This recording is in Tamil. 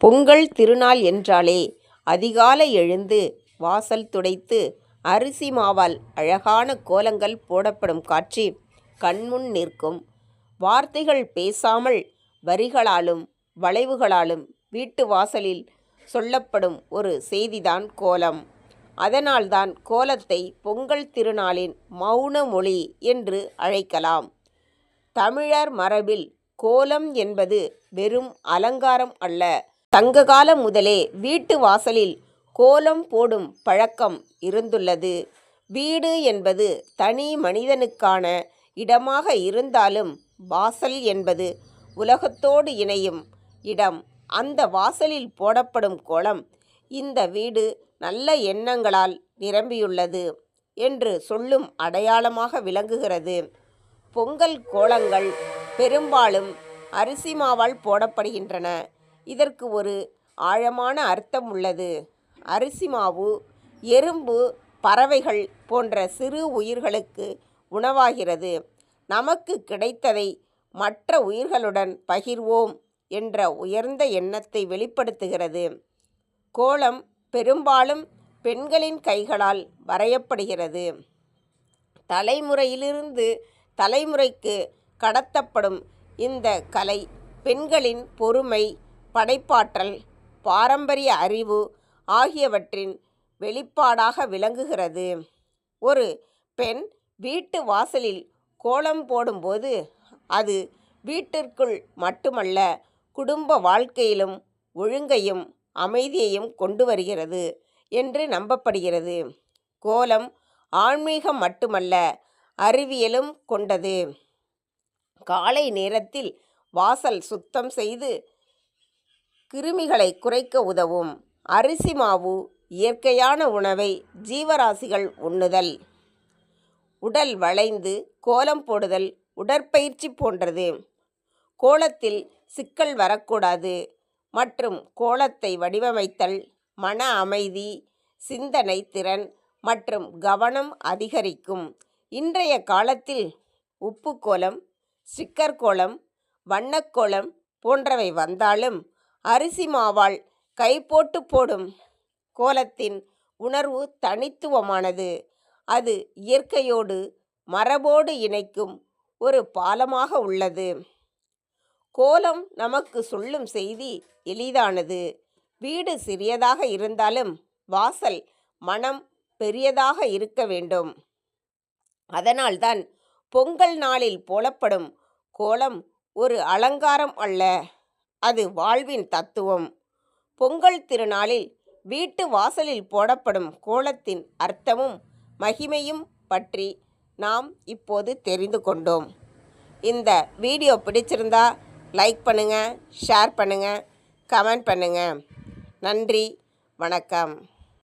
பொங்கல் திருநாள் என்றாலே அதிகாலை எழுந்து வாசல் துடைத்து அரிசி மாவால் அழகான கோலங்கள் போடப்படும் காட்சி கண்முன் நிற்கும். வார்த்தைகள் பேசாமல் வரிகளாலும் வளைவுகளாலும் வீட்டு வாசலில் சொல்லப்படும் ஒரு செய்திதான் கோலம். அதனால்தான் கோலத்தை பொங்கல் திருநாளின் மௌன மொழி என்று அழைக்கலாம். தமிழர் மரபில் கோலம் என்பது வெறும் அலங்காரம் அல்ல. சங்ககாலம் முதலே வீட்டு வாசலில் கோலம் போடும் பழக்கம் இருந்துள்ளது. வீடு என்பது தனி மனிதனுக்கான இடமாக இருந்தாலும் வாசல் என்பது உலகத்தோடு இணையும் இடம். அந்த வாசலில் போடப்படும் கோலம் இந்த வீடு நல்ல எண்ணங்களால் நிரம்பியுள்ளது என்று சொல்லும் அடையாளமாக விளங்குகிறது. பொங்கல் கோலங்கள் பெரும்பாலும் அரிசி மாவால் போடப்படுகின்றன. இதற்கு ஒரு ஆழமான அர்த்தம் உள்ளது. அரிசி மாவு எறும்பு பறவைகள் போன்ற சிறு உயிர்களுக்கு உணவாகிறது. நமக்கு கிடைத்ததை மற்ற உயிர்களுடன் பகிர்வோம் என்ற உயர்ந்த எண்ணத்தை வெளிப்படுத்துகிறது. கோலம் பெரும்பாலும் பெண்களின் கைகளால் வரையப்படுகிறது. தலைமுறையிலிருந்து தலைமுறைக்கு கடத்தப்படும் இந்த கலை பெண்களின் பொறுமை படைப்பாற்றல் பாரம்பரிய அறிவு ஆகியவற்றின் வெளிப்பாடாக விளங்குகிறது. ஒரு பெண் வீட்டு வாசலில் கோலம் போடும்போது அது வீட்டிற்குள் மட்டுமல்ல குடும்ப வாழ்க்கையிலும் ஒழுங்கையும் அமைதியையும் கொண்டு வருகிறது என்று நம்பப்படுகிறது. கோலம் ஆன்மீகம் மட்டுமல்ல அறிவியலும் கொண்டது. காலை நேரத்தில் வாசல் சுத்தம் செய்து கிருமிகளை குறைக்க உதவும். அரிசி மாவு இயற்கையான உணவை ஜீவராசிகள் உண்ணுதல். உடல் வளைந்து கோலம் போடுதல் உடற்பயிற்சி போன்றது. கோலத்தில் சிக்கல் வரக்கூடாது மற்றும் கோலத்தை வடிவமைத்தல் மன அமைதி சிந்தனை திறன் மற்றும் கவனம் அதிகரிக்கும். இன்றைய காலத்தில் உப்பு கோலம் ஸ்டிக்கர் கோலம் வண்ணக்கோலம் போன்றவை வந்தாலும் அரிசி மாவால் கைபோட்டு போடும் கோலத்தின் உணர்வு தனித்துவமானது. அது இயற்கையோடு மரபோடு இணைக்கும் ஒரு பாலமாக உள்ளது. கோலம் நமக்கு சொல்லும் செய்தி எளிதானது. வீடு சிறியதாக இருந்தாலும் வாசல் மனம் பெரியதாக இருக்க வேண்டும். அதனால்தான் பொங்கல் நாளில் போலப்படும் கோலம் ஒரு அலங்காரம் அல்ல அது வாழ்வின் தத்துவம். பொங்கல் திருநாளில் வீட்டு வாசலில் போடப்படும் கோலத்தின் அர்த்தமும் மகிமையும் பற்றி நாம் இப்போது தெரிந்து கொண்டோம். இந்த வீடியோ பிடிச்சிருந்தா லைக் பண்ணுங்கள் ஷேர் பண்ணுங்கள் கமெண்ட் பண்ணுங்கள் நன்றி வணக்கம்.